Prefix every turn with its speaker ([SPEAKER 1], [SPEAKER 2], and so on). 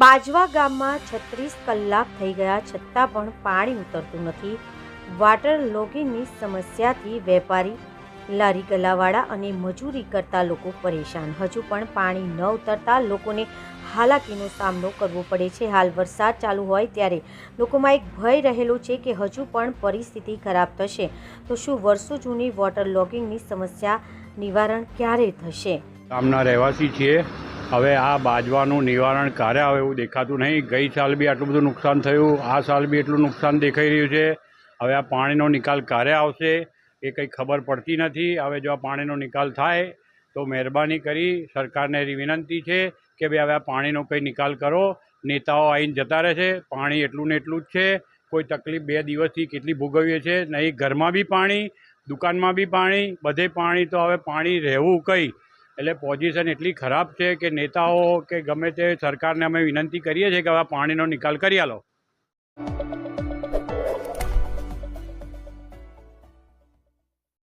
[SPEAKER 1] બાજવા ગામમાં છત્રીસ કલાક થઈ ગયા છતાં પણ પાણી ઉતરતું નથી. વોટર લોગિંગની સમસ્યાથી વેપારી, લારી ગલાવાળા અને મજૂરી કરતા લોકો પરેશાન. હજુ પણ પાણી ન ઉતરતા લોકોને હાલાકીનો સામનો કરવો પડે છે. હાલ વરસાદ ચાલુ હોય ત્યારે લોકોમાં એક ભય રહેલો છે કે હજુ પણ પરિસ્થિતિ ખરાબ થશે. તો શું વર્ષો જૂની વોટર લોગિંગની સમસ્યા નિવારણ ક્યારે થશે?
[SPEAKER 2] ગામના રહેવાસી છીએ. હવે આ બાજવાનું નિવારણ ક્યારે આવે એવું દેખાતું નહીં. ગઈ સાલ બી આટલું બધું નુકસાન થયું, આ સાલ બી એટલું નુકસાન દેખાઈ રહ્યું છે. હવે આ પાણીનો નિકાલ ક્યારે આવશે એ કંઈ ખબર પડતી નથી. હવે જો આ પાણીનો નિકાલ થાય તો મહેરબાની કરી સરકારને એવી વિનંતી છે કે ભાઈ હવે આ પાણીનો કંઈ નિકાલ કરો. નેતાઓ આવીને જતા રહે છે. પાણી એટલું ને એટલું જ છે. કોઈ તકલીફ બે દિવસથી કેટલી ભોગવીએ છે. નહીં, ઘરમાં બી પાણી, દુકાનમાં બી પાણી, બધે પાણી તો હવે પાણી રહેવું કંઈ એટલે પોઝિશન એટલી ખરાબ છે કે નેતાઓ કે ગમે તે સરકારને અમે વિનંતી કરીએ છીએ કે હવે પાણીનો નિકાલ કરી આલો.